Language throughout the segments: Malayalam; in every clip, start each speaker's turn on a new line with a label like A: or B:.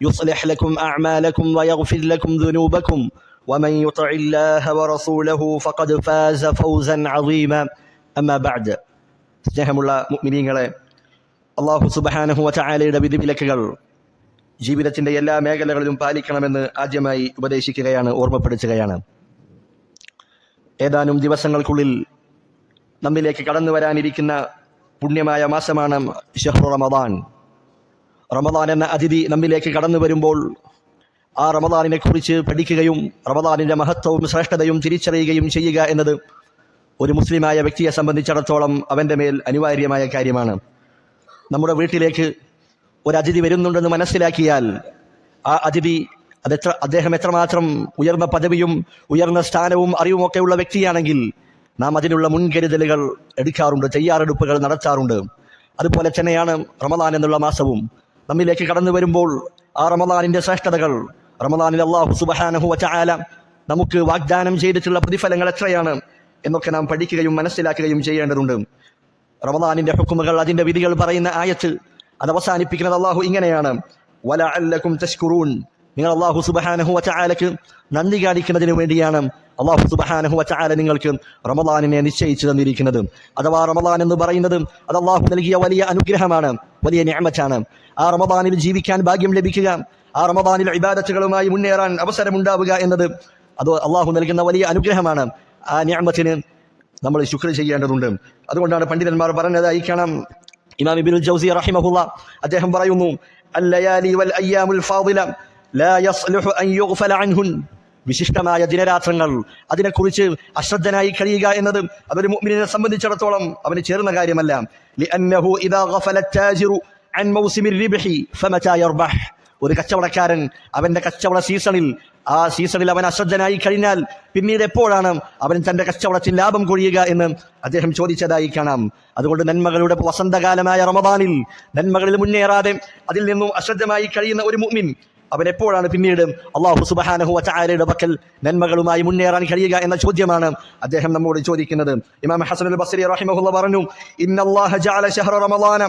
A: يصلح لكم أعمالكم ويغفر لكم ذنوبكم ومن يطع الله ورسوله فقد فاز فوزا عظيما أما بعد സ്നേഹമുള്ള മുഅ്മിനീങ്ങളെ അള്ളാഹു സുബ്ഹാനഹു വതആലയുടെ വിധിവിലക്കുകൾ ജീവിതത്തിന്റെ എല്ലാ മേഖലകളിലും പാലിക്കണമെന്ന് ആദ്യമായി ഉപദേശിക്കുകയാണ് ഓർമ്മപ്പെടുത്തുകയാണ് ഏതാനും ദിവസങ്ങൾക്കുള്ളിൽ നമ്മിലേക്ക് കടന്നു വരാനിരിക്കുന്ന പുണ്യമായ മാസമാണ് ഷഹ്റു റമദാൻ റമദാൻ എന്ന അതിഥി നമ്മിലേക്ക് കടന്നു വരുമ്പോൾ ആ റമദാനിനെ കുറിച്ച് പഠിക്കുകയും റമദാനിന്റെ മഹത്വവും ശ്രേഷ്ഠതയും തിരിച്ചറിയുകയും ചെയ്യുക എന്നത് ഒരു മുസ്ലിമായ വ്യക്തിയെ സംബന്ധിച്ചിടത്തോളം അവന്റെ മേൽ അനിവാര്യമായ കാര്യമാണ്. നമ്മുടെ വീട്ടിലേക്ക് ഒരു അതിഥി വരുന്നുണ്ടെന്ന് മനസ്സിലാക്കിയാൽ ആ അതിഥി അതെത്ര അദ്ദേഹം എത്രമാത്രം ഉയർന്ന പദവിയും ഉയർന്ന സ്ഥാനവും അറിവും ഒക്കെ ഉള്ള വ്യക്തിയാണെങ്കിൽ നാം അതിനുള്ള മുൻകരുതലുകൾ എടുക്കാറുണ്ട് തയ്യാറെടുപ്പുകൾ നടത്താറുണ്ട്. അതുപോലെ തന്നെയാണ് റമദാൻ എന്നുള്ള മാസവും നമ്മിലേക്ക് കടന്നു വരുമ്പോൾ ആ റമദാനിന്റെ ശ്രേഷ്ഠതകൾ റമദാനിൽ അള്ളാഹു സുബഹാനഹു വച്ചാല നമുക്ക് വാഗ്ദാനം ചെയ്തിട്ടുള്ള പ്രതിഫലങ്ങൾ എത്രയാണ് എന്നൊക്കെ നാം പഠിക്കുകയും മനസ്സിലാക്കുകയും ചെയ്യേണ്ടതുണ്ട്. റമദാനിന്റെ ഹുക്കുമുകൾ അതിന്റെ വിധികൾ പറയുന്ന ആയത്ത് അത് അവസാനിപ്പിക്കുന്നത് അള്ളാഹു ഇങ്ങനെയാണ്. വല അല്ലക്കും നിങ്ങൾ അള്ളാഹു സുബഹാനഹു വച്ചാലയ്ക്ക് നന്ദി കാണിക്കുന്നതിന് വേണ്ടിയാണ് അള്ളാഹു സുബഹാനഹു വച്ചാല നിങ്ങൾക്ക് റമദാനിനെ നിശ്ചയിച്ചു തന്നിരിക്കുന്നത്. അഥവാ റമദാൻ എന്ന് പറയുന്നത് അത് അള്ളാഹു നൽകിയ വലിയ അനുഗ്രഹമാണ് വലിയ ഞാമറ്റാണ് ആ റമദാനിൽ ജീവിക്കാൻ ഭാഗ്യം ലഭിക്കുക ആ റമദാനിൽ ഇബാദത്തുകളുമായി മുന്നേറാൻ അവസരമുണ്ടാവുക എന്നത് അത് അള്ളാഹു നൽകുന്ന വലിയ അനുഗ്രഹമാണ്. ആ ഞാമത്തിന് നമ്മൾ ശുക്ർ ചെയ്യേണ്ടതുണ്ട്. അതുകൊണ്ടാണ് പണ്ഡിതന്മാർ പറഞ്ഞതായി കാണാം. ഇമാം ജൗസി റഹിമഹുല്ല അദ്ദേഹം പറയുന്നു അല്ലയാലി വൽ അയ്യാമുൽ ഫാദില വിശിഷ്ടമായ ദിനരാത്രങ്ങൾ. അതിനെക്കുറിച്ച് അശ്രദ്ധനായി കഴിയുക എന്നത് അതൊരു മുഅ്മിനെ സംബന്ധിച്ചിടത്തോളം അവന് ചേർന്ന കാര്യമല്ല. ഒരു കച്ചവടക്കാരൻ അവന്റെ കച്ചവട സീസണിൽ ആ സീസണിൽ അവൻ അശ്രദ്ധനായി കഴിഞ്ഞാൽ പിന്നീട് എപ്പോഴാണ് അവൻ തന്റെ കച്ചവടത്തിൽ ലാഭം കൊഴിയുക എന്ന് അദ്ദേഹം ചോദിച്ചതായി കാണാം. അതുകൊണ്ട് നന്മകളുടെ വസന്തകാലമായ റമദാനിൽ നന്മകളിൽ മുന്നേറാതെ അതിൽ നിന്നും അശ്രദ്ധമായി കഴിയുന്ന ഒരു മുമിൻ അവൻ എപ്പോഴാണ് പിന്നീട് അള്ളാഹു സുബഹാനഹു അച്ചാരയുടെ പക്കൽ നന്മകളുമായി മുന്നേറാൻ കഴിയുക എന്ന ചോദ്യമാണ് അദ്ദേഹം നമ്മോട് ചോദിക്കുന്നത്. ഇമാം ഹസൻ അൽ ബസ്രി റഹിമഹുല്ല പറഞ്ഞു ഇന്നല്ലാഹ ജഅല ശഹ്റ റമളാന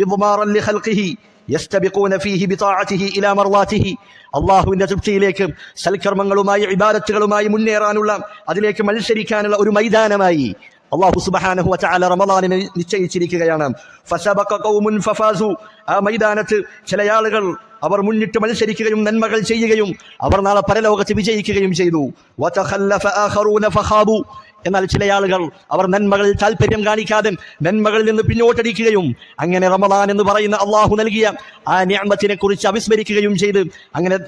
A: മിദ്മാറൻ ലിഖൽഖിഹി യസ്തബിഖൂന ഫീഹി ബിതാഅതിഹി ഇലാ മർളാതിഹി അള്ളാഹുവിന്റെ തൃപ്തിയിലേക്ക് സൽക്കർമ്മങ്ങളുമായി ഇബാദത്തുകളുമായി മുന്നേറാനുള്ള അതിലേക്ക് മത്സരിക്കാനുള്ള ഒരു മൈതാനമായി അള്ളാഹു സുബഹാനഹു വതആല റമദാനിനെ നിശ്ചയിച്ചിരിക്കുകയാണ്. ഫസബഖ ഖൗമുൻ ഫഫാസു. ആ മൈതാനത്ത് ചില ആളുകൾ അവർ മുന്നിട്ട് മത്സരിക്കുകയും നന്മകൾ ചെയ്യുകയും അവർ നാളെ പരലോകത്ത് വിജയിക്കുകയും ചെയ്തു. എന്നാൽ ചില ആളുകൾ അവർ നന്മകളിൽ താല്പര്യം കാണിക്കാതെ നന്മകളിൽ നിന്ന് പിന്നോട്ടടിക്കുകയും അങ്ങനെ റമദാൻ എന്ന് പറയുന്ന അള്ളാഹു നൽകിയ ആ ഞാമത്തിനെ കുറിച്ച് അവിസ്മരിക്കുകയും ചെയ്ത് അങ്ങനെ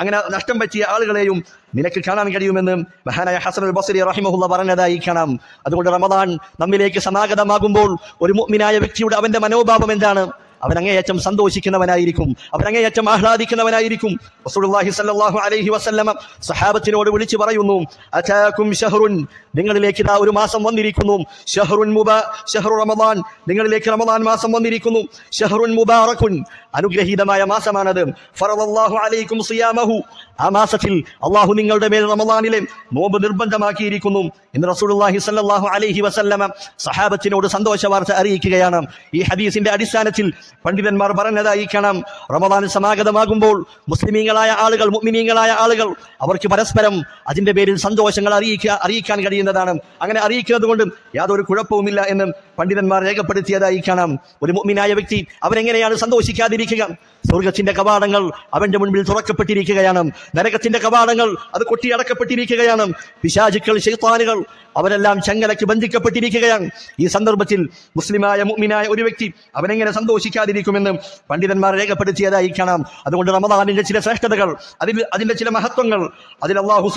A: അങ്ങനെ നഷ്ടം പറ്റിയ ആളുകളെയും നിനക്ക് കാണാൻ കഴിയുമെന്ന് മഹാനായ ഹസൻ അൽ ബസരി റഹിമഹുല്ല പറഞ്ഞതായി കാണാം. അതുകൊണ്ട് റമദാൻ നമ്മിലേക്ക് സമാഗതമാകുമ്പോൾ ഒരു മുഗ്മിനായ വ്യക്തിയുടെ അവന്റെ മനോഭാവം എന്താണ്? അവൻ അങ്ങേയറ്റം സന്തോഷിക്കുന്നവനായിരിക്കും അവൻ അങ്ങേയറ്റം ആഹ്ലാദിക്കുന്നവനായിരിക്കും. റസൂലുള്ളാഹി സ്വല്ലല്ലാഹു അലൈഹി വസല്ലമ സഹാബത്തിനോട് വിളിച്ചു പറയുന്നു അതാകും ഷഹറുൻ. നിങ്ങളിലേക്ക് ഇതാ ഒരു മാസം വന്നിരിക്കുന്നു. ഷഹറുൻ മുബ ഷഹറു റമദാൻ. നിങ്ങളിലേക്ക് റമദാൻ മാസം വന്നിരിക്കുന്നു. ഷഹറുൻ മുബാറക്കുൻ അനുഗ്രഹീതമായ മാസമാണത്. ഫറദല്ലാഹു അലൈക്കും സിയാമഹു. ആ മാസത്തിൽ അള്ളാഹു നിങ്ങളുടെ മേൽ റമദാനിലെ നോമ്പ് നിർബന്ധമാക്കിയിരിക്കുന്നു. എന്ന് റസൂലുള്ളാഹി സ്വല്ലല്ലാഹു അലൈഹി വസല്ലമ സഹാബത്തിനോട് സന്തോഷ വാർത്ത അറിയിക്കുകയാണ്. ഈ ഹദീസിന്റെ അടിസ്ഥാനത്തിൽ പണ്ഡിതന്മാർ പറഞ്ഞതായി കാണാം റമദാൻ സമാഗതമാകുമ്പോൾ മുസ്ലിമീങ്ങളായ ആളുകൾ മുഗ്മിനീങ്ങളായ ആളുകൾ അവർക്ക് പരസ്പരം അതിന്റെ പേരിൽ സന്തോഷങ്ങൾ അറിയിക്കുക അറിയിക്കാൻ കഴിയുന്നതാണ്. അങ്ങനെ അറിയിക്കുന്നത് കൊണ്ട് യാതൊരു കുഴപ്പവുമില്ല എന്ന് പണ്ഡിതന്മാർ രേഖപ്പെടുത്തിയതായി കാണാം ഒരു മുഅ്മിനായ വ്യക്തി അവരെങ്ങനെയാണ് സന്തോഷിക്കാതിരിക്കുക? സ്വർഗത്തിന്റെ കവാടങ്ങൾ അവന്റെ മുൻപിൽ തുറക്കപ്പെട്ടിരിക്കുകയാണ്. നരകത്തിന്റെ കവാടങ്ങൾ അത് കൊട്ടിയടക്കപ്പെട്ടിരിക്കുകയാണ് പിശാചുക്കൾ ശൈത്താനുകൾ അവരെല്ലാം ചങ്ങലയ്ക്ക് ബന്ധിക്കപ്പെട്ടിരിക്കുകയാണ്. ഈ സന്ദർഭത്തിൽ മുസ്ലിമായ മുഅ്മിനായ ഒരു വ്യക്തി അവനെങ്ങനെ സന്തോഷിക്കാതിരിക്കുമെന്ന് പണ്ഡിതന്മാർ രേഖപ്പെടുത്തിയതായി കാണാം അതുകൊണ്ട് റമദാനിന്റെ ചില ശ്രേഷ്ഠതകൾ അതിൽ അതിന്റെ ചില മഹത്വങ്ങൾ അതിൽ അള്ളാഹു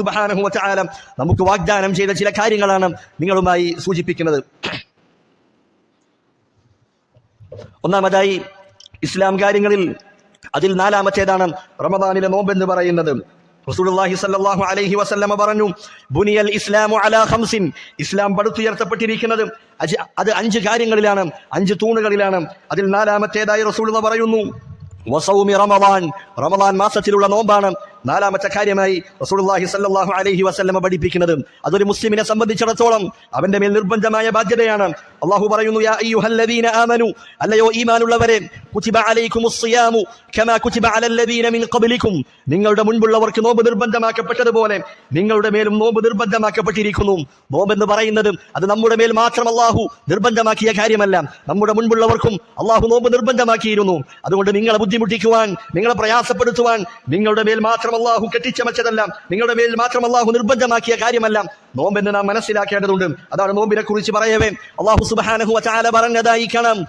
A: വതആല നമുക്ക് വാഗ്ദാനം ചെയ്ത ചില കാര്യങ്ങളാണ് നിങ്ങളുമായി സൂചിപ്പിക്കുന്നത്. ഒന്നാമതായി ഇസ്ലാം കാര്യങ്ങളിൽ അതിൽ നാലാമത്തേതാണ് റമദാനിലെ നോമ്പ് എന്ന് പറയുന്നത്. റസൂലുള്ളാഹി സ്വല്ലല്ലാഹു അലൈഹി വസല്ലമ പറഞ്ഞു ബുനിയൽ ഇസ്ലാമു അലാ ഖംസിൻ. ഇസ്ലാം പടുത്തുയർത്തപ്പെട്ടിരിക്കുന്നത് അത് അഞ്ച് കാര്യങ്ങളിലാണ് അഞ്ച് തൂണുകളിലാണ്. അതിൽ നാലാമത്തേതായി റസൂലുള്ള പറയുന്നു വസൗമി റമദാൻ. റമദാൻ മാസത്തിലുള്ള നോമ്പാണ്. നാലാമത്തെ കാര്യമായി റസൂലുള്ളാഹി സ്വല്ലല്ലാഹു അലൈഹി വസല്ലമ പഠിപ്പിക്കുന്നത് അതൊരു മുസ്ലിമിനെ സംബന്ധിച്ചിടത്തോളം അവന്റെ മേൽ നിർബന്ധമായ ബാധ്യതയാണ്. അള്ളാഹു പറയുന്നു ആമനു അല്ലയോ ഈമാനുള്ളവരെ നിങ്ങളുടെ മുൻപുള്ളവർക്ക് നോമ്പ് നിർബന്ധമാക്കപ്പെട്ടതുപോലെ നിങ്ങളുടെ മേലും നോമ്പ് നിർബന്ധമാക്കപ്പെട്ടിരിക്കുന്നു. നോമ്പ് എന്ന് പറയുന്നത് അത് നമ്മുടെ മേൽ മാത്രം അള്ളാഹു നിർബന്ധമാക്കിയ കാര്യമല്ല. നമ്മുടെ മുൻപുള്ളവർക്കും അള്ളാഹു നോമ്പ് നിർബന്ധമാക്കിയിരുന്നു. അതുകൊണ്ട് നിങ്ങളെ ബുദ്ധിമുട്ടിക്കുവാൻ നിങ്ങളെ പ്രയാസപ്പെടുത്തുവാൻ നിങ്ങളുടെ മേൽ മാത്രം അള്ളാഹു കെട്ടിച്ചമച്ചതല്ല നിങ്ങളുടെ മേൽ മാത്രം അള്ളാഹു നിർബന്ധമാക്കിയ കാര്യമല്ല നോമ്പെന്ന് നാം മനസ്സിലാക്കേണ്ടതുണ്ട്. അതാണ് നോമ്പിനെ കുറിച്ച് പറയവേ അള്ളാഹു സുബാനഹു പറഞ്ഞതായി കാണാം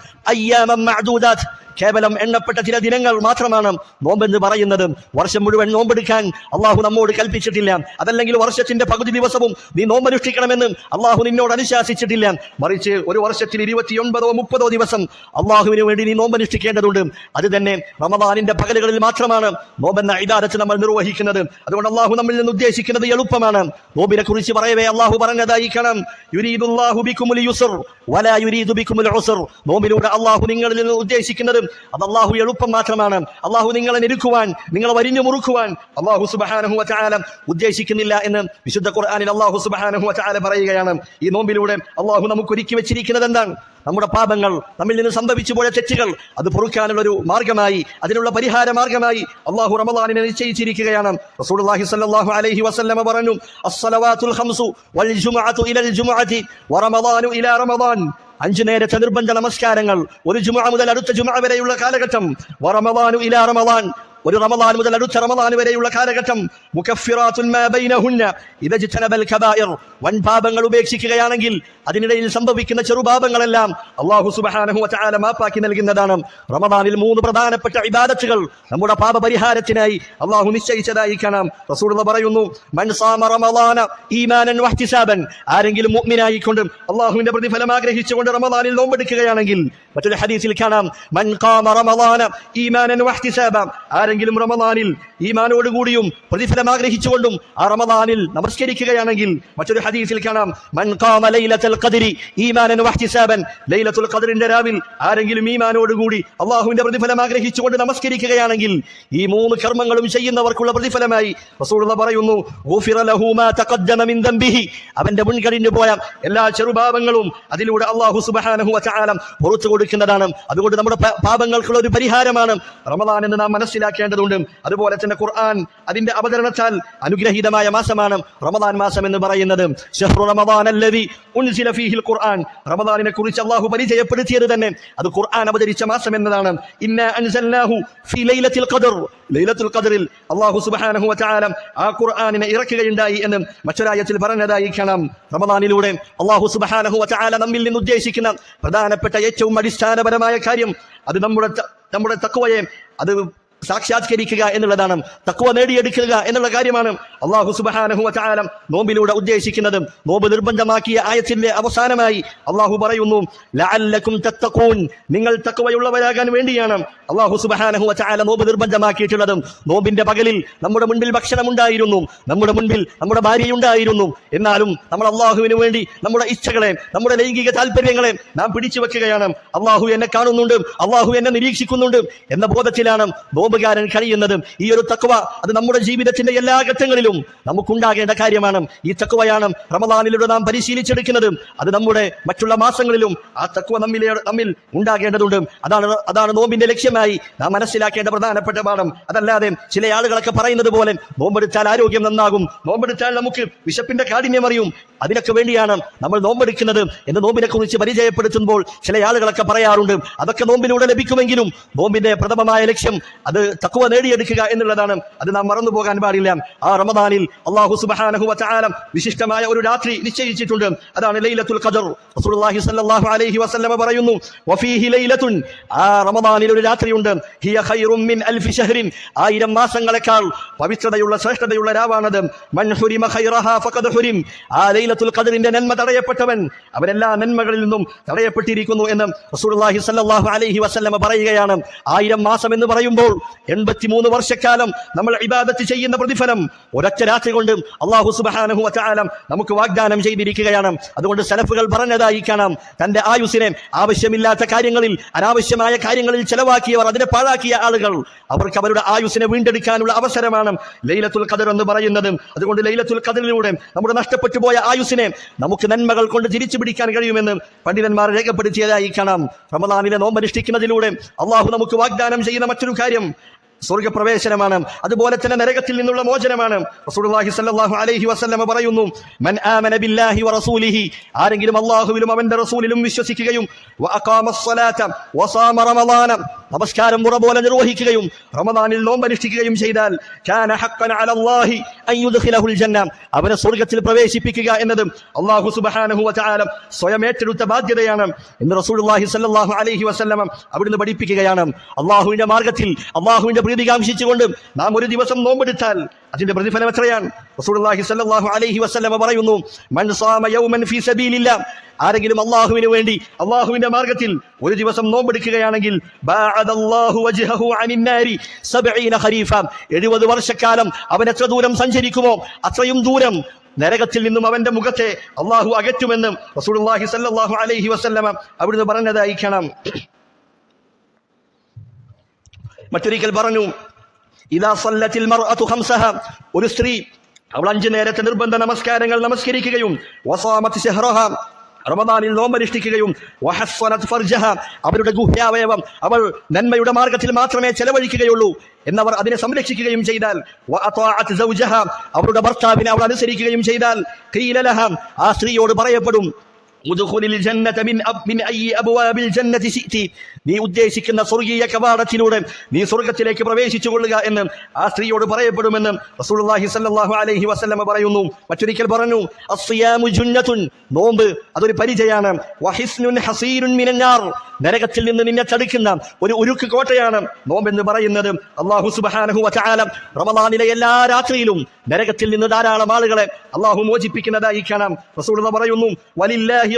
A: കേവലം എണ്ണപ്പെട്ട ചില ദിനങ്ങൾ മാത്രമാണ് നോമ്പെന്ന് പറയുന്നത്. വർഷം മുഴുവൻ നോമ്പെടുക്കാൻ അള്ളാഹു നമ്മോട് കൽപ്പിച്ചിട്ടില്ല. അതല്ലെങ്കിൽ വർഷത്തിന്റെ പകുതി ദിവസവും നീ നോമ്പനുഷ്ഠിക്കണമെന്ന് അള്ളാഹു നിന്നോട് അനുശാസിച്ചിട്ടില്ല. മറിച്ച് ഒരു വർഷത്തിൽ ഇരുപത്തിയൊൻപതോ മുപ്പതോ ദിവസം അള്ളാഹുവിന് വേണ്ടി നീ നോമ്പനുഷ്ഠിക്കേണ്ടതുണ്ട്. അത് തന്നെ റമദാനിന്റെ പകലുകളിൽ മാത്രമാണ് നോമ്പെന്ന ഐദാരത്ത് നമ്മൾ നിർവഹിക്കുന്നത്. അതുകൊണ്ട് അള്ളാഹു നമ്മിൽ നിന്ന് ഉദ്ദേശിക്കുന്നത് എളുപ്പമാണ്. നോമ്പിനെ കുറിച്ച് പറയവേ അള്ളാഹു പറഞ്ഞതായി കാണാം യുരീദുല്ലാഹു ബിക്കുമുൽ യുസർ വലാ യുരീദു ബിക്കുമുൽ ഉസർ. നോമ്പിലൂടെ അള്ളാഹു നിങ്ങളിൽ നിന്ന് ഉദ്ദേശിക്കുന്നത് അത് അള്ളാഹു എളുപ്പം മാത്രമാണ്. അള്ളാഹു നിങ്ങളെ നിരുക്കുവാൻ നിങ്ങളെ വരിഞ്ഞു മുറുക്കുവാൻ അള്ളാഹു സുബഹാനഹു വചാലം ഉദ്ദേശിക്കുന്നില്ല എന്ന് വിശുദ്ധ ഖുർആനിൽ അള്ളാഹു സുബഹാനഹു വചാല പറയുകയാണ്. ഈ നോമ്പിലൂടെ അള്ളാഹു നമുക്ക് ഒരുക്കി വെച്ചിരിക്കുന്നത് എന്താണ്? നമ്മുടെ പാപങ്ങൾ നമ്മിൽ നിന്ന് സംഭവിച്ചു പോയ തെറ്റുകൾ അത് പൊറുക്കാനുള്ള ഒരു മാർഗമായി അതിനുള്ള പരിഹാര മാർഗമായി അള്ളാഹു റമദാനിനെ നിശ്ചയിച്ചിരിക്കുകയാണ്. റസൂലുള്ളാഹി സ്വല്ലല്ലാഹു അലൈഹി വസല്ലമ പറഞ്ഞു അസ്സലവാത്തുൽ ഖംസു വൽ ജുമുഅതു ഇലൽ ജുമുഅതി വറമദാനു ഇലാ റമദാൻ. അഞ്ചു നേരത്തെ നിർബന്ധ നമസ്കാരങ്ങൾ. ഒരു ജുമുഅ മുതൽ അടുത്ത ജുമുഅ വരെയുള്ള കാലഘട്ടം. വറമദാനു ഇലാ ഒരു റമദാൻ മുതൽ അടുത്ത റമദാൻ വരെയുള്ള കാലഘട്ടം. വൻ പാപങ്ങൾ ഉപേക്ഷിക്കുകയാണെങ്കിൽ അതിനിടയിൽ സംഭവിക്കുന്ന ചെറുപാപങ്ങളെല്ലാം അള്ളാഹു സുബ്ഹാനഹു വതആല മാപ്പാക്കി നൽകുന്നതാണ്. റമദാനിൽ മൂന്ന് പ്രധാനപ്പെട്ട ഇബാദത്തുകൾ നമ്മുടെ പാപ പരിഹാരത്തിനായി അള്ളാഹു നിശ്ചയിച്ചതായി കാണാം. റസൂലുള്ള പറയുന്നു ആരെങ്കിലും മുഅ്മിനായിക്കൊണ്ട് അള്ളാഹുവിന്റെ പ്രതിഫലം ആഗ്രഹിച്ചുകൊണ്ട് റമദാനിൽ നോമ്പെടുക്കുകയാണെങ്കിൽ മറ്റൊരു ഹദീസിൽ കാണാം മൻ ആരെങ്കിലും റമദാനിൽ ഈമാനോടുകൂടിയും പ്രതിഫലം ആഗ്രഹിച്ചുകൊണ്ടും ആ റമദാനിൽ നമസ്കരിക്കുകയാണെങ്കിൽ മറ്റൊരു ഹദീസിൽ കാണാം. ലൈലത്തുൽ ഖദ്റിന്റെ രാവിൽ ആരെങ്കിലും ഈമാനോടുകൂടി അള്ളാഹുവിന്റെ പ്രതിഫലം ആഗ്രഹിച്ചുകൊണ്ട് നമസ്കരിക്കുകയാണെങ്കിൽ ഈ മൂന്ന് കർമ്മങ്ങളും ചെയ്യുന്നവർക്കുള്ള പ്രതിഫലമായി പറയുന്നു അവന്റെ മുൻകഴിഞ്ഞു പോയ എല്ലാ ചെറുപാപങ്ങളും അതിലൂടെ അള്ളാഹു സുബ്ഹാനഹു അച്ചാലം പുറത്തു കൊടുക്കുന്നതാണ്. അതുകൊണ്ട് നമ്മുടെ പാപങ്ങൾക്കുള്ള ഒരു പരിഹാരമാണ് റമദാൻ എന്ന് നാം മനസ്സിലാക്കേണ്ടതുണ്ട് അതുപോലെ തന്നെ ഖുർആൻ അതിന്റെ അവതരണത്താൽ അനുഗ്രഹീതമായ മാസമാണ് റമദാൻ മാസം എന്ന് പറയുന്നത്. ഖുർആൻ. റമദാനിനെ കുറിച്ച് അള്ളാഹു പരിചയപ്പെടുത്തിയത് തന്നെ അത് ഖുർആൻ അവതരിച്ച മാസം എന്നതാണ്. ഖദറിൽ അള്ളാഹു സുബ്ഹാനഹു വതആല ആ ഖുർആനിനെ ഇറക്കുകയുണ്ടായി എന്ന് മറ്റൊരായത്തിൽ പറഞ്ഞതായി കാണാം. റമദാനിലൂടെ അള്ളാഹു സുബ്ഹാനഹു വതആല നമ്മിൽ നിന്ന് ഉദ്ദേശിക്കുന്ന പ്രധാനപ്പെട്ട ഏറ്റവും അടിസ്ഥാനപരമായ കാര്യം അത് നമ്മുടെ നമ്മുടെ തക്വയെ അത് സാക്ഷാത്കരിക്കുക എന്നുള്ളതാണ്. തക്കുവ നേടിയെടുക്കുക എന്നുള്ള കാര്യമാണ് അള്ളാഹു സുബ്ഹാനഹു വതആല നോമ്പിലൂടെ ഉദ്ദേശിക്കുന്നത്. നോമ്പ് നിർബന്ധമാക്കിയ ആയത്തിന്റെ അവസാനമായി അള്ളാഹു പറയുന്നു ലഅല്ലക്കും തത്തക്കൂൻ നിങ്ങൾ തക്കുവയുള്ളവരാകാൻ വേണ്ടിയാണ് അള്ളാഹു സുബ്ഹാനഹു വതആല നോമ്പ് നിർബന്ധമാക്കിയിട്ടുള്ളതും. നോമ്പിന്റെ പകലിൽ നമ്മുടെ മുൻപിൽ ഭക്ഷണം ഉണ്ടായിരുന്നു നമ്മുടെ മുൻപിൽ നമ്മുടെ ഭാര്യയുണ്ടായിരുന്നു. എന്നാലും നമ്മൾ അള്ളാഹുവിന് വേണ്ടി നമ്മുടെ ഇച്ഛകളെ നമ്മുടെ ലൈംഗിക താല്പര്യങ്ങളെ നാം പിടിച്ചു വെക്കുകയാണ് അള്ളാഹു എന്നെ കാണുന്നുണ്ട് അള്ളാഹു എന്നെ നിരീക്ഷിക്കുന്നുണ്ട് എന്ന ബോധത്തിലാണ് നോമ്പ് നോമ്പുകാരൻ കഴിയുന്നതും ഈ ഒരു തക്കുവ അത് നമ്മുടെ ജീവിതത്തിന്റെ എല്ലാ ഘട്ടങ്ങളിലും നമുക്കുണ്ടാകേണ്ട കാര്യമാണ്. ഈ തക്കുവയാണ് റമദാനിലൂടെ നാം പരിശീലിച്ചെടുക്കുന്നതും അത് നമ്മുടെ മറ്റുള്ള മാസങ്ങളിലും ആ തക്കുവ നമ്മിലെ നമ്മിൽ ഉണ്ടാകേണ്ടതുണ്ട്. അതാണ് അതാണ് നോമ്പിന്റെ ലക്ഷ്യമായി നാം മനസ്സിലാക്കേണ്ട പ്രധാനപ്പെട്ട പാഠം. അതല്ലാതെ ചില ആളുകളൊക്കെ പറയുന്നത് പോലെ നോമ്പെടുത്താൽ ആരോഗ്യം നന്നാകും. നോമ്പെടുത്താൽ നമുക്ക് വിശപ്പിന്റെ കാഠിന്യം അറിയും. അതിനൊക്കെ വേണ്ടിയാണ് നമ്മൾ നോമ്പെടുക്കുന്നത് എന്ന് നോമ്പിനെ കുറിച്ച് പരിചയപ്പെടുത്തുമ്പോൾ ചില ആളുകളൊക്കെ പറയാറുണ്ട്. അതൊക്കെ നോമ്പിലൂടെ ലഭിക്കുമെങ്കിലും നോമ്പിന്റെ പ്രഥമമായ ലക്ഷ്യം അത് തക്കുവ നേടിയെടുക്കുക എന്നുള്ളതാണ്. അത് നാം മറന്നു പോകാൻ പാടില്ല. ആ റമദാനിൽ അള്ളാഹു സുബ്ഹാനഹു വതആല വിശിഷ്ടമായ ഒരു രാത്രി നിശ്ചയിച്ചിട്ടുണ്ട്. അതാണ് ലൈലത്തുൽ ഖദർ. റസൂലുള്ളാഹി സ്വല്ലല്ലാഹു അലൈഹി വസല്ലമ പറയുന്നു വഫീഹി ലൈലത്തുൻ. ആ റമദാനിൽ ഒരു രാത്രിയുണ്ട്. ഹിയ ഖൈറും മിൻ അൽഫി ഷഹ്റിൻ ആയിരം മാസങ്ങളെക്കാൾ പവിത്രതയുള്ള ശ്രേഷ്ഠതയുള്ള രാവാണത്. മൻ ഹുരിമ ഖൈറഹാ ഫഖദ് ഹുരിം. ആ ലൈലത്തുൽ ഖദറിന്റെ നന്മ തടയപ്പെട്ടവൻ. അവരെല്ലാ നന്മകളിൽ നിന്നും തടയപ്പെട്ടിരിക്കുന്നു എന്ന് റസൂലുള്ളാഹി സ്വല്ലല്ലാഹു അലൈഹി വസല്ലമ പറയുകയാണ്. ആയിരം മാസം എന്ന് പറയുമ്പോൾ എൺപത്തിമൂന്ന് വർഷക്കാലം നമ്മൾ ഇബാദത്ത് ചെയ്യുന്ന പ്രതിഫലം ഒരൊറ്റ രാത്രി കൊണ്ട് അള്ളാഹു സുബ്ഹാനഹു വതആല നമുക്ക് വാഗ്ദാനം ചെയ്തിരിക്കുകയാണ്. അതുകൊണ്ട് സലഫുകൾ പറഞ്ഞതായി കാണാം. തന്റെ ആയുസിനെ ആവശ്യമില്ലാത്ത കാര്യങ്ങളിൽ അനാവശ്യമായ കാര്യങ്ങളിൽ ചെലവാക്കിയവർ അതിനെ പാഴാക്കിയ ആളുകൾ അവർക്ക് അവരുടെ ആയുസിനെ വീണ്ടെടുക്കാനുള്ള അവസരമാണ് ലൈലത്തുൽ ഖദർ എന്ന് പറയുന്നത്. അതുകൊണ്ട് ലൈലത്തുൽ ഖദറിലൂടെ നമ്മുടെ നഷ്ടപ്പെട്ടു പോയ ആയുസിനെ നമുക്ക് നന്മകൾ കൊണ്ട് തിരിച്ചു പിടിക്കാൻ കഴിയുമെന്ന് പണ്ഡിതന്മാർ രേഖപ്പെടുത്തിയതായി കാണാം. റമദാനിലെ നോമ്പനുഷ്ഠിക്കുന്നതിലൂടെ അള്ളാഹു നമുക്ക് വാഗ്ദാനം ചെയ്യുന്ന മറ്റൊരു കാര്യം സ്വർഗപ്രവേശനമാണ്. അതുപോലെ തന്നെ നരകത്തിൽ നിന്നുള്ള മോചനമാണ്. റസൂലുള്ളാഹി സ്വല്ലല്ലാഹു അലൈഹി പറയുന്നു മൻ ആമന ബില്ലാഹി വറസൂലിഹി ആരെങ്കിലും അള്ളാഹുവിലും അവന്റെ റസൂലിലും വിശ്വസിക്കുകയും വസാമ നമസ്കാരം മുറ പോലെ നിർവഹിക്കുകയും റമദാനിൽ നോമ്പനുഷ്ഠിക്കുകയും ചെയ്താൽ അവനെ സ്വർഗത്തിൽ പ്രവേശിപ്പിക്കുക എന്നതും അള്ളാഹു സുബാനഹു വാലം സ്വയം ഏറ്റെടുത്ത ബാധ്യതയാണ് എന്ന് റസൂലുള്ളാഹി സ്വല്ലല്ലാഹു അലൈഹി വസല്ലമ അവിടുന്ന് പഠിപ്പിക്കുകയാണ്. അള്ളാഹുവിന്റെ മാർഗത്തിൽ അള്ളാഹുവിന്റെ പ്രീതി കാംക്ഷിച്ചുകൊണ്ട് നാം ഒരു ദിവസം നോമ്പെടുത്താൽ അതിന്റെ പ്രതിഫലം എത്രയാണ്? റസൂലുള്ളാഹി സ്വല്ലല്ലാഹു അലൈഹി പറയുന്നു മൻ സാമ യൗമൻ ആരെങ്കിലും അള്ളാഹുവിന് വേണ്ടി അള്ളാഹുവിന്റെ മാർഗത്തിൽ ഒരു ദിവസം നോമ്പെടുക്കുകയാണെങ്കിൽ എഴുപത് വജ്ഹഹു അനിൻ നാരി സബഈന ഖരീഫ. 70 വർഷക്കാലം അവൻ എത്ര ദൂരം സഞ്ചരിക്കുമോ അത്രയും ദൂരം നരകത്തിൽ നിന്നും അവന്റെ മുഖത്തെ അള്ളാഹു അകറ്റുമെന്നും സ്വല്ലല്ലാഹു അലൈഹി വസല്ലമ അവിടുന്ന് പറഞ്ഞതായി കാണാം മറ്റൊരിക്കൽ പറഞ്ഞു ഇതാ സല്ലത്തിൽ ഒരു സ്ത്രീ അവൾ അഞ്ചു നേരത്തെ നിർബന്ധ നമസ്കാരങ്ങൾ നമസ്കരിക്കുകയും വസാമത്ത് ശഹ്റഹ റമദാനിൽ നോമ്പരിഷ്ഠിക്കുകയും അവരുടെ ഗുഹ്യാവയവം അവൾ നന്മയുടെ മാർഗത്തിൽ മാത്രമേ ചെലവഴിക്കുകയുള്ളൂ എന്നവർ അതിനെ സംരക്ഷിക്കുകയും ചെയ്താൽ അവരുടെ ഭർത്താവിനെ അവൾ അനുസരിക്കുകയും ചെയ്താൽ ആ സ്ത്രീയോട് പറയപ്പെടും നീ ഉദ്ദേശിക്കുന്ന സ്വർഗീയ കവാടത്തിലൂടെ നീ സ്വർഗത്തിലേക്ക് പ്രവേശിച്ചു കൊള്ളുക എന്ന് ആ സ്ത്രീയോട് പറയപ്പെടുമെന്ന് റസൂലുള്ളാഹി സ്വല്ലല്ലാഹു അലൈഹി വസല്ലം പറയുന്നു. മറ്റൊരിക്കൽ പറഞ്ഞു നോമ്പ് അതൊരു പരിചയാണ് നരകത്തിൽ നിന്ന് നിന്നെ തടുക്കുന്ന ഒരു ഉരുക്ക് കോട്ടയാണ് നോമ്പ് എന്ന് പറയുന്നത്. അള്ളാഹു സുബ്ഹാനഹു വതആല റമദാനിലെ എല്ലാ രാത്രിയിലും നരകത്തിൽ നിന്ന് ധാരാളം ആളുകളെ അള്ളാഹു മോചിപ്പിക്കുന്നതായി കാണാം. റസൂൾ പറയുന്നു വലില്ലാഹി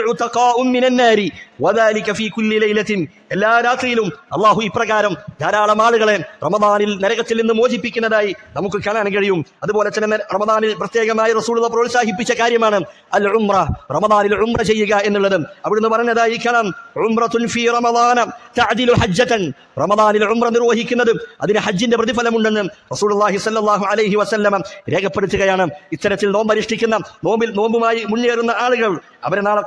A: എല്ലാ രാത്രിയിലും അള്ളാഹു ഇപ്രകാരം ധാരാളം ആളുകളെ റമദാനിൽ നരകത്തിൽ നിന്ന് മോചിപ്പിക്കുന്നതായി നമുക്ക് കാണാൻ കഴിയും. അതുപോലെ തന്നെ റമദാനിൽ പ്രത്യേകമായി റസൂൽ പ്രോത്സാഹിപ്പിച്ച കാര്യമാണ് അൽ ഉംറ റമദാനിൽ ഉംറ ചെയ്യുക എന്നുള്ളത്. അവിടുന്ന് പറഞ്ഞതായി കാണാം. ഫീ റമദാന തഅദിലു ഹജ്ജതൻ. റമദാനിൽ ഉംറ നിർവഹിക്കുന്നത് അതിന് ഹജ്ജിന്റെ പ്രതിഫലമുണ്ടെന്ന് റസൂലുള്ളാഹി സ്വല്ലല്ലാഹു അലൈഹി വസല്ലം രേഖപ്പെടുത്തുകയാണ്. ഇത്തരത്തിൽ നോമ്പ് അനുഷ്ഠിക്കുന്ന നോമ്പിൽ നോമ്പുമായി മുന്നേറുന്ന ആളുകൾ അവരെ നാളെ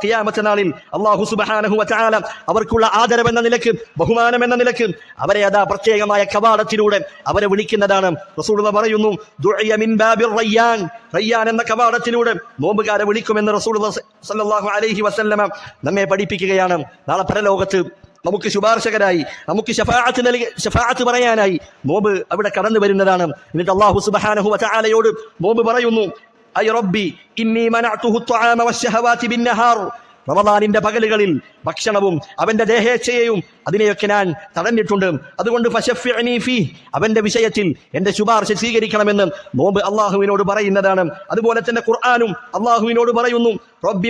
A: നാളിൽ അള്ളാഹു സുബ്ഹാനഹു വതആല അവർക്കുള്ള ആദരവ് എന്ന നിലയ്ക്ക് ബഹുമാനം എന്ന നിലയ്ക്ക് അവരെ അതാ പ്രത്യേകമായ കവാടത്തിലൂടെ അവരെ വിളിക്കുന്നതാണ്. റസൂലുള്ള പറയുന്നു റയ്യാൻ. റയ്യാൻ എന്ന കവാടത്തിലൂടെ നോമ്പുകാരെ വിളിക്കുമെന്ന് റസൂൾ സല്ലാഹു അലൈഹി വസല്ലമ നമ്മെ പഠിപ്പിക്കുകയാണ്. നാളെ പരലോകത്ത് നമുക്ക് ശുപാർശകരായി നമുക്ക് ഷഫാഅത്ത് നൽകി ഷഫാഅത്ത് പറയാനായി നോമ്പ് അവിടെ കടന്നു വരുന്നതാണ്. എന്നിട്ട് അള്ളാഹു സുബ്ഹാനഹു വതആലയോട് നോമ്പ് പറയുന്നു ഐ റബ്ബി ഇന്നി മനഅതുഹു അത്ത്വആമ വശഹവാതി ബിന്നഹാർ. റമദാനിന്റെ പകലുകളിൽ ഭക്ഷണവും അവന്റെ ദേഹേച്ഛയെയും അതിനെയൊക്കെ ഞാൻ തടഞ്ഞിട്ടുണ്ട്. അതുകൊണ്ട് ഫീ അവന്റെ വിഷയത്തിൽ എന്റെ ശുപാർശ സ്വീകരിക്കണമെന്ന് നോമ്പ് അള്ളാഹുവിനോട് പറയുന്നതാണ്. അതുപോലെ തന്നെ ഖുർആാനും അള്ളാഹുവിനോട് പറയുന്നു റബ്ബി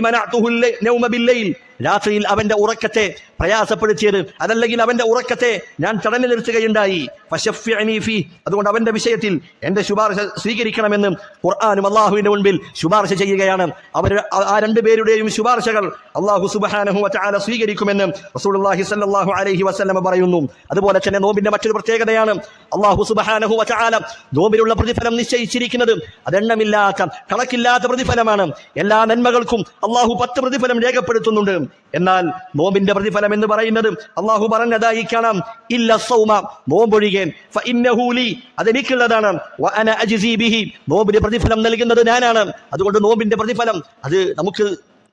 A: രാത്രിയിൽ അവന്റെ ഉറക്കത്തെ പ്രയാസപ്പെടുത്തിയത് അതല്ലെങ്കിൽ അവന്റെ ഉറക്കത്തെ ഞാൻ തടഞ്ഞു നിർത്തുകയുണ്ടായി ഫഷഫ്യനീഫി അതുകൊണ്ട് അവന്റെ വിഷയത്തിൽ എന്റെ ശുപാർശ സ്വീകരിക്കണമെന്ന് ഖുർആാനും അള്ളാഹുവിന്റെ മുൻപിൽ ശുപാർശ ചെയ്യുകയാണ്. അവർ ആ രണ്ടു പേരുടെയും ശുപാർശകൾ അള്ളാഹു സുബ്ഹാനഹു വതആല സ്വീകരിക്കുമെന്ന് റസൂലുള്ളാഹി സ്വല്ലല്ലാഹു അലൈഹി വസ്ലമ പറയുന്നു. അതുപോലെ തന്നെ നോമ്പിന്റെ മറ്റൊരു പ്രത്യേകതയാണ് അള്ളാഹു സുബ്ഹാനഹു വതആല നോമ്പിലുള്ള പ്രതിഫലം നിശ്ചയിച്ചിരിക്കുന്നത് അതെണ്ണമില്ലാത്ത കണക്കില്ലാത്ത പ്രതിഫലമാണ്. എല്ലാ നന്മകൾക്കും അള്ളാഹു പത്ത് പ്രതിഫലം രേഖപ്പെടുത്തുന്നുണ്ട്. എന്നാൽ നോമ്പിന്റെ പ്രതിഫലം എന്ന് പറയുന്നത് അള്ളാഹു പറഞ്ഞതായി കാണാം ഇല്ല സൗമ നോമ്പൊഴികെ. അതെനിക്കുള്ളതാണ് നോമ്പിന്റെ പ്രതിഫലം നൽകുന്നത് ഞാനാണ്. അതുകൊണ്ട് നോമ്പിന്റെ പ്രതിഫലം അത് നമുക്ക്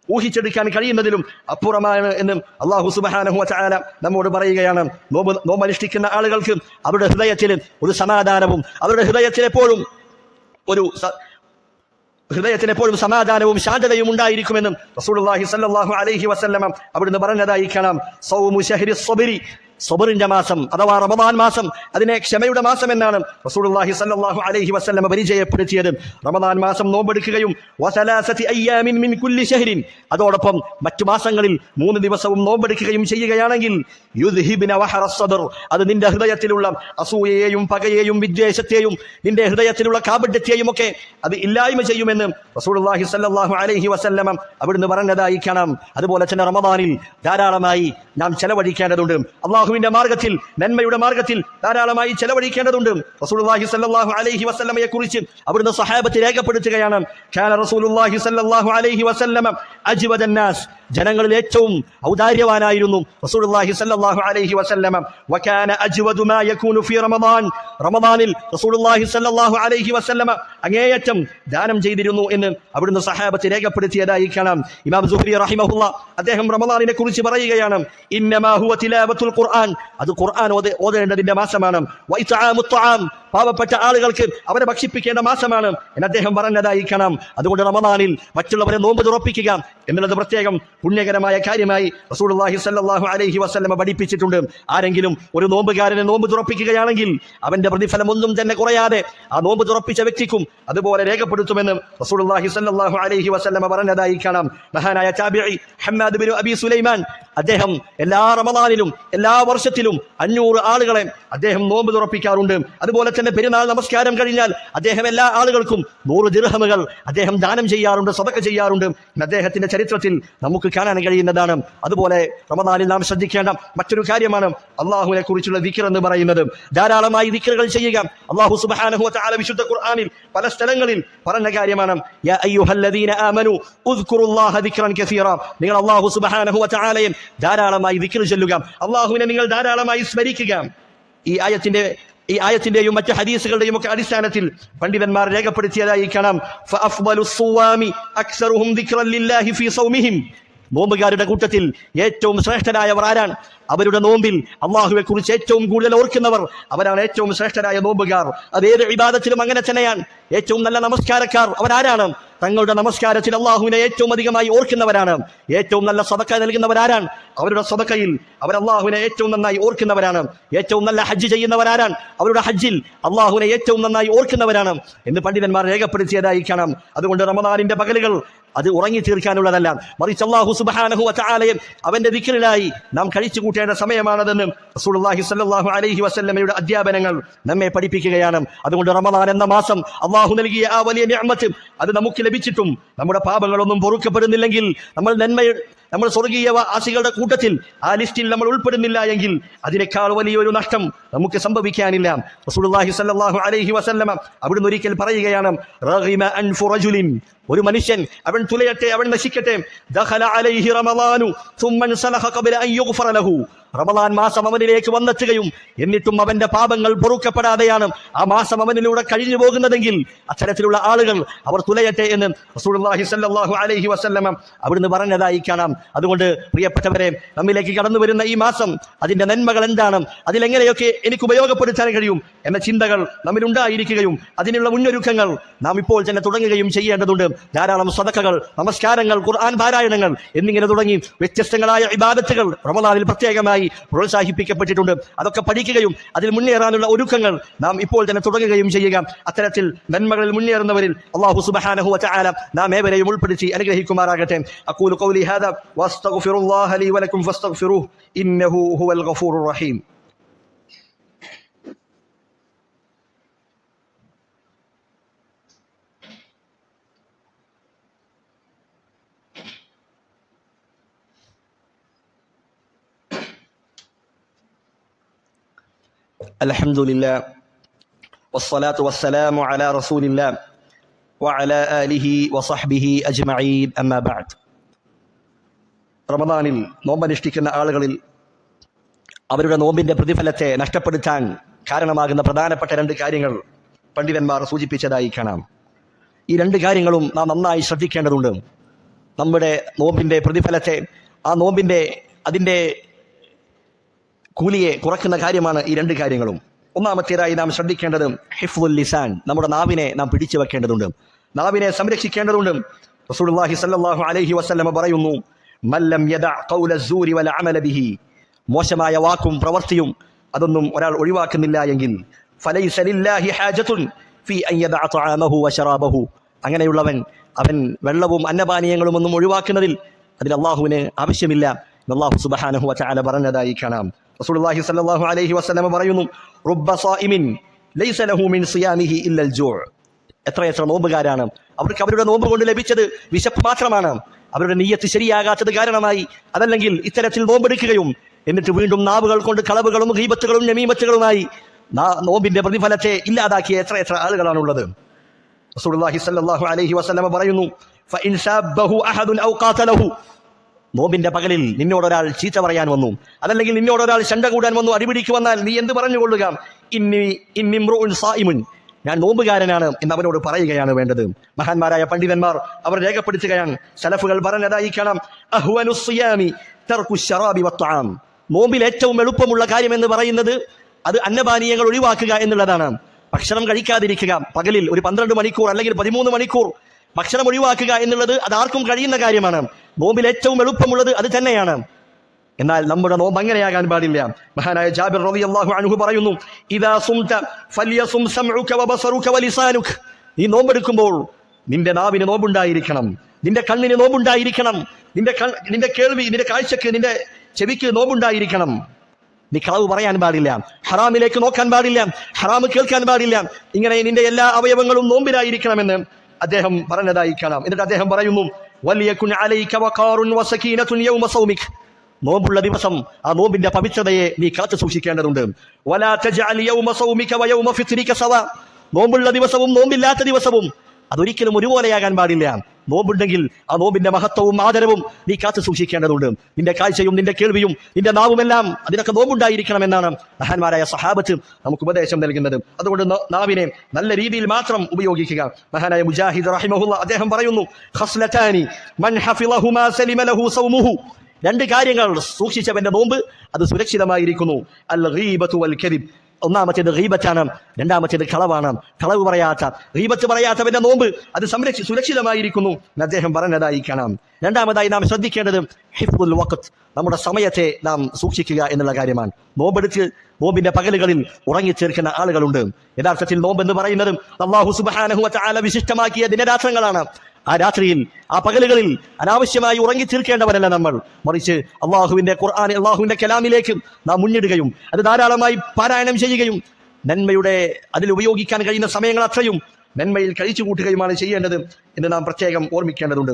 A: ഊഹിച്ചെടുക്കാൻ കഴിയുന്നതിലും അപ്പുറമാണ് എന്ന് അള്ളാഹു സുബഹാനഹു ചാല നമ്മോട് പറയുകയാണ്. നോമ്പ് നോമ്പ് അനുഷ്ഠിക്കുന്ന ആളുകൾക്ക് അവരുടെ ഹൃദയത്തിൽ ഒരു സമാധാനവും അവരുടെ ഹൃദയത്തിൽ എപ്പോഴും ഒരു ഹൃദയത്തിന് എപ്പോഴും സമാധാനവും ശാന്തതയും ഉണ്ടായിരിക്കുമെന്നും റസൂലുള്ളാഹി സ്വല്ലല്ലാഹു അലൈഹി വസല്ലമ അവിടുന്ന് പറഞ്ഞതായി കാണാം. സൗമു സ്വബരി സ്വബറിന്റെ മാസം അഥവാ റമദാൻ മാസം അതിനെ ക്ഷമയുടെ മാസം എന്നാണ് റസൂലുള്ളാഹി സല്ലല്ലാഹു അലൈഹി വസല്ലം പരിചയപ്പെടുത്തിയത്. റമദാൻ മാസം നോമ്പെടുക്കുകയും അയ്യാമിൻ മിൻ കുല്ലി ഷഹ്രിൻ. അതോടൊപ്പം മറ്റു മാസങ്ങളിൽ മൂന്ന് ദിവസവും നോമ്പെടുക്കുകയും ചെയ്യുകയാണെങ്കിൽ അത് നിന്റെ ഹൃദയത്തിലുള്ള അസൂയയെയും പകയെയും വിദ്വേഷത്തെയും നിന്റെ ഹൃദയത്തിലുള്ള കാപഡ്യത്തെയും ഒക്കെ അത് ഇല്ലായ്മ ചെയ്യുമെന്ന് റസൂലുള്ളാഹി സല്ലല്ലാഹു അലൈഹി വസല്ലം അവിടുന്ന് പറഞ്ഞതായി കാണാം. അതുപോലെ തന്നെ റമദാനിൽ ധാരാളമായി നാം ചെലവഴിക്കേണ്ടതുണ്ട്. അള്ളാഹുവിന്റെ മാർഗത്തിൽ നന്മയുടെ മാർഗത്തിൽ ധാരാളമായി ചെലവഴിക്കേണ്ടതുണ്ട്. റസൂലുള്ളാഹി സ്വല്ലല്ലാഹു അലൈഹി വസല്ലമയെ കുറിച്ച് അവിടുന്ന് സഹാബത്ത് രേഖപ്പെടുത്തുകയാണ്. റസൂലുള്ളാഹി സ്വല്ലല്ലാഹു അലൈഹി വസല്ലമ അജ്വദൻ നാസ് ജനങ്ങളിൽ ഏറ്റവും ഔദാര്യവാനായിരുന്നു റസൂലുള്ളാഹി സ്വല്ലല്ലാഹു അലൈഹി വസല്ലമ. വകാന അജ്വദു മാ യകൂനു ഫീ റമദാൻ. റമദാനിൽ റസൂലുള്ളാഹി സ്വല്ലല്ലാഹു അലൈഹി വസല്ലമ അങ്ങേയറ്റം ദാനം ചെയ്തിരുന്നു എന്ന് അവിടുന്ന് സഹാബത്ത് രേഖപ്പെടുത്തിയതായി കാണാം. ഇമാം സുഹ്രി റഹിമഹുല്ല അദ്ദേഹം റമദാനിനെ കുറിച്ച് പറയുകയാണ് ഇന്നമാ ഹുവ തിലാവത്തുൽ ഖുർആൻ. അത് ഖുർആൻ ഓത ഓതേണ്ടതിന്റെ മാസമാണ്. വഇത്ആമുത് ത്വആം പാവപ്പെട്ട ആളുകൾക്ക് അവരെ ഭക്ഷിപ്പിക്കേണ്ട മാസമാണ് എന്ന് അദ്ദേഹം പറഞ്ഞതായിരിക്കണം. കാണാം അതുകൊണ്ട് റമദാനിൽ മറ്റുള്ളവരെ നോമ്പ് തുറപ്പിക്കുക എന്നുള്ളത് പ്രത്യേകം പുണ്യകരമായ കാര്യമായി റസൂലുള്ളാഹി സല്ലാഹു അലഹി വസല്ലമ പഠിപ്പിച്ചിട്ടുണ്ട്. ആരെങ്കിലും ഒരു നോമ്പുകാരനെ നോമ്പ് തുറപ്പിക്കുകയാണെങ്കിൽ അവന്റെ പ്രതിഫലം ഒന്നും തന്നെ കുറയാതെ ആ നോമ്പ് തുറപ്പിച്ച വ്യക്തിക്കും അതുപോലെ രേഖപ്പെടുത്തുമെന്ന് റസൂലുള്ളാഹി സ്വല്ലല്ലാഹു അലൈഹി വസല്ലമ പറഞ്ഞതായി കാണാം മഹാനായ താബിഈ ഹമ്മാദ് ബിൻ അബി സുലൈമാൻ അദ്ദേഹം എല്ലാ റമദാനിലും എല്ലാ വർഷത്തിലും അഞ്ഞൂറ് ആളുകളെ അദ്ദേഹം നോമ്പ് തുറപ്പിക്കാറുണ്ട്. അതുപോലെ തന്നെ പെരുന്നാൾ നമസ്കാരം കഴിഞ്ഞാൽ അദ്ദേഹം എല്ലാ ആളുകൾക്കും നൂറ് ദിർഹമുകൾ അദ്ദേഹം ദാനം ചെയ്യാറുണ്ട് സതക്ക ചെയ്യാറുണ്ട്. അദ്ദേഹത്തിന്റെ ചരിത്രത്തിൽ നമുക്ക് കാണാൻ കഴിയുന്നതാണ്. അതുപോലെ റമദാനിൽ നാം ശ്രദ്ധിക്കേണ്ട മറ്റൊരു കാര്യമാണ് അള്ളാഹുവിനെ കുറിച്ചുള്ള വിക്കർ എന്ന് പറയുന്നത്. ധാരാളമായി വിക്കറുകൾ ചെയ്യുക. അള്ളാഹു സുബ്ഹാനഹു വ തആല വിശുദ്ധ ഖുർആനിൽ പല സ്ഥലങ്ങളിൽ പറഞ്ഞ കാര്യമാണ്. നിങ്ങൾ അള്ളാഹു സുബ്ഹാനഹു വ തആലയെ ധാരാളമായി ദിക്ർ ചൊല്ലുക. അള്ളാഹുവിനെ നിങ്ങൾ ധാരാളമായി സ്മരിക്കുക. ഈ ആയത്തിന്റെ ഈ ആയത്തിന്റെയും മറ്റ് ഹദീസുകളുടെയും ഒക്കെ അടിസ്ഥാനത്തിൽ പണ്ഡിതന്മാർ രേഖപ്പെടുത്തിയതായി കാണാം. നോമ്പുകാരുടെ കൂട്ടത്തിൽ ഏറ്റവും ശ്രേഷ്ഠരായവർ ആരാണ്? അവരുടെ നോമ്പിൽ അള്ളാഹുവെ കുറിച്ച് ഏറ്റവും കൂടുതൽ ഓർക്കുന്നവർ അവരാണ് ഏറ്റവും ശ്രേഷ്ഠരായ നോമ്പുകാർ. അത് ഏത് വിവാദത്തിലും അങ്ങനെ തന്നെയാണ്. ഏറ്റവും നല്ല നമസ്കാരക്കാർ അവരാരാണ്? തങ്ങളുടെ നമസ്കാരത്തിൽ അള്ളാഹുവിനെ ഏറ്റവും അധികമായി ഓർക്കുന്നവരാണ്. ഏറ്റവും നല്ല സതക്ക നൽകുന്നവരാരാണ് അവരുടെ സതക്കയിൽ അവർ അള്ളാഹുവിനെ ഏറ്റവും നന്നായി ഓർക്കുന്നവരാണ്. ഏറ്റവും നല്ല ഹജ്ജ് ചെയ്യുന്നവരാരാണ് അവരുടെ ഹജ്ജിൽ അള്ളാഹുവിനെ ഏറ്റവും നന്നായി ഓർക്കുന്നവരാണ്. എന്ന് പണ്ഡിതന്മാർ രേഖപ്പെടുത്തിയതായി കാണാം അതുകൊണ്ട് റമദാനിന്റെ പകലുകൾ അത് ഉറങ്ങി തീർക്കാനുള്ളതല്ല മറിച്ച് അള്ളാഹു സുബാനഹു വാലയം അവന്റെ ദിക്റിലായി നാം കഴിച്ചു കൂട്ടേണ്ട സമയമാണതെന്നും റസൂലുള്ളാഹി സ്വല്ലല്ലാഹു അലൈഹി വസല്ലമയുടെ അധ്യാപനങ്ങൾ നമ്മെ പഠിപ്പിക്കുകയാണ്. അതുകൊണ്ട് റമദാൻ എന്ന മാസം അള്ളാഹു നൽകിയ ആ വലിയ നിഅമത്ത് അത് നമുക്ക് ലഭിച്ചിട്ടും നമ്മുടെ പാപങ്ങളൊന്നും പൊറുക്കപ്പെടുന്നില്ലെങ്കിൽ നമ്മൾ നന്മ നമ്മൾ സ്വർഗീയ ആസികളുടെ കൂട്ടത്തിൽ ആ ലിസ്റ്റിൽ നമ്മൾ ഉൾപ്പെടുന്നില്ല എങ്കിൽ അതിനേക്കാൾ വലിയൊരു നഷ്ടം നമുക്ക് സംഭവിക്കാനില്ല. റസൂലുള്ളാഹി സ്വല്ലല്ലാഹു അലൈഹി വസല്ലമ അവിടുന്ന് ഒരിക്കൽ പറയുകയാണ് ഒരു മനുഷ്യൻ അവൻ തുലയട്ടെ അവൻ നശിക്കട്ടെ. ദഖല അലൈഹി റമളാനു സലഹ അൻ യുഗ്ഫറ ലഹു. റമദാൻ മാസം അവനിലേക്ക് വന്നെത്തുകയും എന്നിട്ടും അവന്റെ പാപങ്ങൾ പൊറുക്കപ്പെടാതെയാണ് ആ മാസം അവനിലൂടെ കഴിഞ്ഞു പോകുന്നതെങ്കിൽ അത്തരത്തിലുള്ള ആളുകൾ അവർ തുലയട്ടെ എന്ന് അലൈഹി വസല്ലമ അവിടുന്ന് പറഞ്ഞതായി കാണാം. അതുകൊണ്ട് പ്രിയപ്പെട്ടവരെ നമ്മിലേക്ക് കടന്നു വരുന്ന ഈ മാസം അതിന്റെ നന്മകൾ എന്താണ്? അതിലെങ്ങനെയൊക്കെ എനിക്ക് ഉപയോഗപ്പെടുത്താൻ കഴിയും എന്ന ചിന്തകൾ നമ്മിലുണ്ടായിരിക്കുകയും അതിനുള്ള മുന്നൊരുക്കങ്ങൾ നാം ഇപ്പോൾ തന്നെ തുടങ്ങുകയും ചെയ്യേണ്ടതുണ്ട്. ധാരാളം സദക്കകൾ നമസ്കാരങ്ങൾ ഖുർആൻ പാരായണങ്ങൾ എന്നിങ്ങനെ തുടങ്ങി വ്യത്യസ്തങ്ങളായ ഇബാദത്തുകൾ റമദാനിൽ പ്രത്യേകമായി പ്രോത്സാഹിപ്പിക്കപ്പെട്ടിട്ടുണ്ട്. അതൊക്കെ പഠിക്കുകയും അതിൽ മുന്നേറാനുള്ള ഒരുക്കങ്ങൾ നാം ഇപ്പോൾ തന്നെ തുടങ്ങുകയും ചെയ്യുക. അത്തരത്തിൽ നന്മകളിൽ മുന്നേറുന്നവരിൽ അള്ളാഹു സുബ്ഹാനഹു വതആല നാം ഏവരെയും ഉൾപ്പെടുത്തി അനുഗ്രഹിക്കുമാറാകട്ടെ. അഖൂലു ഖൗലി ലീ ഇന്നഹു ഹുവൽ റഹീം. الحمد لله والصلاة والسلام على رسول الله وعلى آله وصحبه أجمعين أما بعد റമദാനിൽ നോമ്പനുഷ്ഠിക്കുന്ന ആളുകളിൽ അവരുടെ നോമ്പിന്റെ പ്രതിഫലത്തെ നഷ്ടപ്പെടുത്താൻ കാരണമാകുന്ന പ്രധാനപ്പെട്ട രണ്ട് കാര്യങ്ങൾ പണ്ഡിതന്മാർ സൂചിപ്പിച്ചതായി കാണാം ഈ രണ്ട് കാര്യങ്ങളും നാം നന്നായി ശ്രദ്ധിക്കേണ്ടതുണ്ട് നമ്മുടെ നോമ്പിന്റെ പ്രതിഫലത്തെ ആ നോമ്പിന്റെ അതിൻ്റെ കൂലിയെ കുറക്കുന്ന കാര്യമാണ് ഈ രണ്ട് കാര്യങ്ങളും. ഒന്നാമത്തേതായി നാം ശ്രദ്ധിക്കേണ്ടത് ഹിഫ്ദുൽ ലിസാൻ നമ്മുടെ നാവിനെ നാം പിടിച്ചു വെക്കേണ്ടതുണ്ട്. നാവിനെ സംരക്ഷിക്കേണ്ടതുണ്ട്. റസൂലുള്ളാഹി സ്വല്ലല്ലാഹു അലൈഹി വസല്ലമ പറയുന്നു മല്ലം യദഅ ഖൗല സൂരി അമല ബിഹി. മോശമായ വാക്കും പ്രവൃത്തിയും അതൊന്നും ഒരാൾ ഒഴിവാക്കുന്നില്ല എങ്കിൽ ഫലൈസ ലില്ലാഹി ഫി അൻ യദഅ തആമഹു വശറാബഹു അങ്ങനെയുള്ളവൻ അവൻ വെള്ളവും അന്നപാനീയങ്ങളും ഒന്നും ഒഴിവാക്കുന്നതിൽ അതിൽ അള്ളാഹുവിന് ആവശ്യമില്ല. അള്ളാഹു സുബ്ഹാനഹു വതആല പറഞ്ഞതായി കാണാം. റസൂലുള്ളാഹി സ്വല്ലല്ലാഹു അലൈഹി വസല്ലം പറയുന്നു റുബ്ബ സായിമിൻ ലൈസ ലഹു മിൻ സിയാമിഹി ഇല്ലൽ ജൂ. എത്രയെത്ര നോമ്പുകാരാണ്. അവർക്ക് അവരുടെ നോമ്പ് കൊണ്ട് ലഭിച്ചത് വിശപ്പ് മാത്രമാണ്. അവരുടെ നീയത്ത് ശരിയാകാത്തത് കാരണമായി. അതല്ലെങ്കിൽ ഇത്തരത്തിൽ നോമ്പെടുക്കുകയും എന്നിട്ട് വീണ്ടും നാവുകൾ കൊണ്ട് കളവുകളും ഹീബത്തുകളും നമീമത്തുകളുമായി നാ- നോമ്പിന്റെ പ്രതിഫലത്തെ ഇല്ലാതാക്കിയ എത്ര എത്ര ആളുകളാണുള്ളത്. റസൂലുള്ളാഹി സ്വല്ലല്ലാഹു അലൈഹി വസല്ലം പറയുന്നു ഫഇൻ ശാബ്ബഹു അഹദുൻ ഔ ഖാതലഹു നോമ്പിന്റെ പകലിൽ നിന്നോടൊരാൾ ചീച്ച പറയാൻ വന്നു. അതല്ലെങ്കിൽ നിന്നോടൊരാൾ ശണ്ട കൂടാൻ വന്നു. അടിപിടിക്ക് വന്നാൽ നീ എന്ത് പറഞ്ഞുകൊള്ളുക? ഇന്നി ഇന്നിമ്രുഉൻ സായിമുൻ ഞാൻ നോമ്പുകാരനാണ് എന്ന് അവനോട് പറയുകയാണ് വേണ്ടത്. മഹാന്മാരായ പണ്ഡിതന്മാർ അവർ രേഖപ്പെടുത്തുകയാണ്. സലഫുകൾ പറഞ്ഞതായി കാണാം നോമ്പിൽ ഏറ്റവും എളുപ്പമുള്ള കാര്യം എന്ന് പറയുന്നത് അത് അന്നപാനീയങ്ങൾ ഒഴിവാക്കുക എന്നുള്ളതാണ്. ഭക്ഷണം കഴിക്കാതിരിക്കുക. പകലിൽ ഒരു പന്ത്രണ്ട് മണിക്കൂർ അല്ലെങ്കിൽ പതിമൂന്ന് മണിക്കൂർ ഭക്ഷണം ഒഴിവാക്കുക എന്നുള്ളത് അത് ആർക്കും കഴിയുന്ന കാര്യമാണ്. നോമ്പിൽ ഏറ്റവും എളുപ്പമുള്ളത് അത് തന്നെയാണ്. എന്നാൽ നമ്മുടെ നോമ്പ് അങ്ങനെയാകാൻ പാടില്ല. മഹാനായ ജാബിർ റബി അള്ളാഹു അനുഹു പറയുന്നു വലിസാനുക. നീ നോമ്പെടുക്കുമ്പോൾ നിന്റെ നാവിന് നോമ്പുണ്ടായിരിക്കണം നിന്റെ കണ്ണിന് നോമ്പുണ്ടായിരിക്കണം നിന്റെ നിന്റെ കേൾവി നിന്റെ കാഴ്ചക്ക് നിന്റെ ചെവിക്ക് നോമ്പുണ്ടായിരിക്കണം. നീ കളവ് പറയാൻ പാടില്ല ഹറാമിലേക്ക് നോക്കാൻ പാടില്ല ഹറാമ് കേൾക്കാൻ പാടില്ല. ഇങ്ങനെ നിന്റെ എല്ലാ അവയവങ്ങളും നോമ്പിലായിരിക്കണമെന്ന് അദ്ദേഹം പറഞ്ഞതായി കാണാം. എന്നിട്ട് അദ്ദേഹം പറയുന്നു വലിയകുൻ അലൈക വഖാറുൻ വസകീനത്തുൻ യൗമ സൗമിക്. നോമ്പുള്ള ദിവസം ആ നോമ്പിന്റെ പവിത്രതയെ നീ കാത്തു സൂക്ഷിക്കേണ്ടതുണ്ട്. വലാ തജഅൽ യൗമ സൗമിക വയൗമ ഫിത്രിക സവ. നോമ്പുള്ള ദിവസവും നോമ്പില്ലാത്ത ദിവസവും അതൊരിക്കലും ഒരുപോലെയാകാൻ പാടില്ല. നോമ്പുണ്ടെങ്കിൽ ആ നോമ്പിന്റെ മഹത്വവും ആദരവും നീ കാത്തു സൂക്ഷിക്കേണ്ടതുണ്ട്. നിന്റെ കാഴ്ചയും നിന്റെ കേൾവിയും നിന്റെ നാവുമെല്ലാം അതിനൊക്കെ നോമ്പുണ്ടായിരിക്കണമെന്നാണ് മഹാന്മാരായ സഹാബത്ത് നമുക്ക് ഉപദേശം നൽകുന്നത്. അതുകൊണ്ട് നാവിനെ നല്ല രീതിയിൽ മാത്രം ഉപയോഗിക്കുക. മഹാനായ മുജാഹിദ് അദ്ദേഹം പറയുന്നു ഖസ്ലതാനി മൻ ഹഫിളഹുമാ ലഹു സൗമുഹു. രണ്ട് കാര്യങ്ങൾ സൂക്ഷിച്ചവന്റെ നോമ്പ് അത് സുരക്ഷിതമായിരിക്കുന്നു. അൽ വൽ കദിബ് ഒന്നാമത്തേത് ഗീബത്താണ് രണ്ടാമത്തേത് കളവാണ്. കളവ് പറയാത്ത റീബത്ത് പറയാത്തവന്റെ നോമ്പ് അത് സംരക്ഷി സുരക്ഷിതമായിരിക്കുന്നു എന്ന് അദ്ദേഹം പറഞ്ഞതായി കാണാം രണ്ടാമതായി നാം ശ്രദ്ധിക്കേണ്ടത് ഹിഫ്ദുൽ വഖത്ത് നമ്മുടെ സമയത്തെ നാം സൂക്ഷിക്കുക എന്നുള്ള കാര്യമാണ്. നോമ്പെടുത്ത് നോമ്പിന്റെ പകലുകളിൽ ഉറങ്ങിച്ചേർക്കുന്ന ആളുകളുണ്ട്. യഥാർത്ഥത്തിൽ നോമ്പ് എന്ന് പറയുന്നത് അള്ളാഹു സുബ്ഹാനഹു വ തആല വിശിഷ്ടമാക്കിയ ദിനരാത്രങ്ങളാണ്. ആ രാത്രിയിൽ ആ പകലുകളിൽ അനാവശ്യമായി ഉറങ്ങി തീർക്കേണ്ടവരല്ല നമ്മൾ. മറിച്ച് അള്ളാഹുവിന്റെ ഖുർആൻ അള്ളാഹുവിന്റെ കലാമിലേക്കും നാം മുന്നിടുകയും അത് ധാരാളമായി പാരായണം ചെയ്യുകയും നന്മയുടെ അതിൽ ഉപയോഗിക്കാൻ കഴിയുന്ന സമയങ്ങൾ അത്രയും നന്മയിൽ കഴിച്ചു കൂട്ടുകയുമാണ് ചെയ്യേണ്ടത് എന്ന് നാം പ്രത്യേകം ഓർമ്മിക്കേണ്ടതുണ്ട്.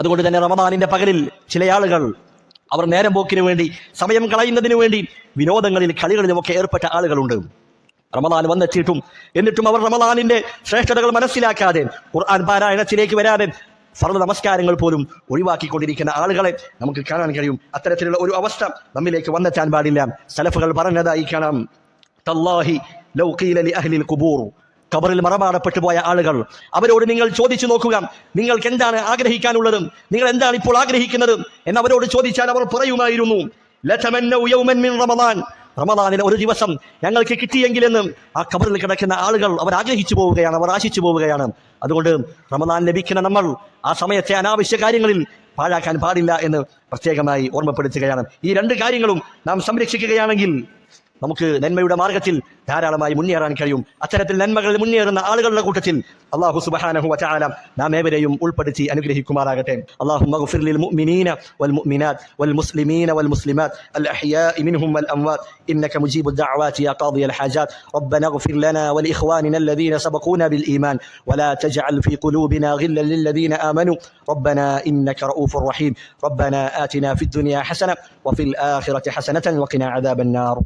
A: അതുകൊണ്ട് തന്നെ റമദാനിന്റെ പകലിൽ ചില ആളുകൾ അവർ നേരം പോക്കിന് വേണ്ടി സമയം കളയുന്നതിന് വേണ്ടി വിനോദങ്ങളിൽ കളികളിലുമൊക്കെ ഏർപ്പെട്ട ആളുകളുണ്ട്. റമദാൻ വന്നെത്തിയിട്ടും. എന്നിട്ടും അവർ റമദാനിന്റെ ശ്രേഷ്ഠതകൾ മനസ്സിലാക്കാതെ ഖുർആൻ പാരായണത്തിലേക്ക് വരാതെ സർവ നമസ്കാരങ്ങൾ പോലും ഒഴിവാക്കിക്കൊണ്ടിരിക്കുന്ന ആളുകളെ നമുക്ക് കാണാൻ കഴിയും. അത്തരത്തിലുള്ള ഒരു അവസ്ഥ നമ്മിലേക്ക് വന്നെത്താൻ പാടില്ല. സലഫുകൾ പറഞ്ഞതായി കാണാം. തല്ലാഹി ലൗ ഖീല ലി അഹ്ലിൽ കുബൂർ കബറിൽ മറമാടപ്പെട്ടു പോയ ആളുകൾ അവരോട് നിങ്ങൾ ചോദിച്ചു നോക്കുക. നിങ്ങൾക്ക് എന്താണ് ആഗ്രഹിക്കാനുള്ളത്? നിങ്ങൾ എന്താണ് ഇപ്പോൾ ആഗ്രഹിക്കുന്നത്? എന്ന് അവരോട് ചോദിച്ചാൽ അവർ പറയുമായിരുന്നു റമദാനിലെ ഒരു ദിവസം ഞങ്ങൾക്ക് കിട്ടിയെങ്കിലെന്നും ആ കബറിൽ കിടക്കുന്ന ആളുകൾ അവർ ആഗ്രഹിച്ചു പോവുകയാണ് അവർ ആശിച്ചു പോവുകയാണ്. അതുകൊണ്ട് റമദാൻ ലഭിക്കുന്ന നമ്മൾ ആ സമയത്തെ അനാവശ്യ കാര്യങ്ങളിൽ പാഴാക്കാൻ പാടില്ല എന്ന് പ്രത്യേകമായി ഓർമ്മപ്പെടുത്തുകയാണ്. ഈ രണ്ട് കാര്യങ്ങളും നാം സംരക്ഷിക്കുകയാണെങ്കിൽ നമുക്ക് നന്മയുടെ മാർഗത്തിൽ ധാരാളമായി മുന്നേറാൻ കഴിയും അത്തരത്തിൽ നന്മകളിൽ മുന്നേറുന്ന ആളുകളുടെ കൂട്ടത്തിൽ അള്ളാഹു സുബ്ഹാനഹു വതആല നാം ഏവരെയും ഉൾപ്പെടുത്തി അനുഗ്രഹിക്കുമാറാകട്ടെ اللهم اغفر للمؤمنين والمؤمنات والمسلمين والمسلمات الأحياء منهم والأموات إنك مجيب الدعوات يا قاضي الحاجات ربنا اغفر لنا ولإخواننا الذين سبقونا بالإيمان ولا تجعل في قلوبنا غلا للذين آمنوا ربنا إنك رؤوف رحيم ربنا آتنا في الدنيا حسنة وفي الآخرة حسنة وقنا عذاب النار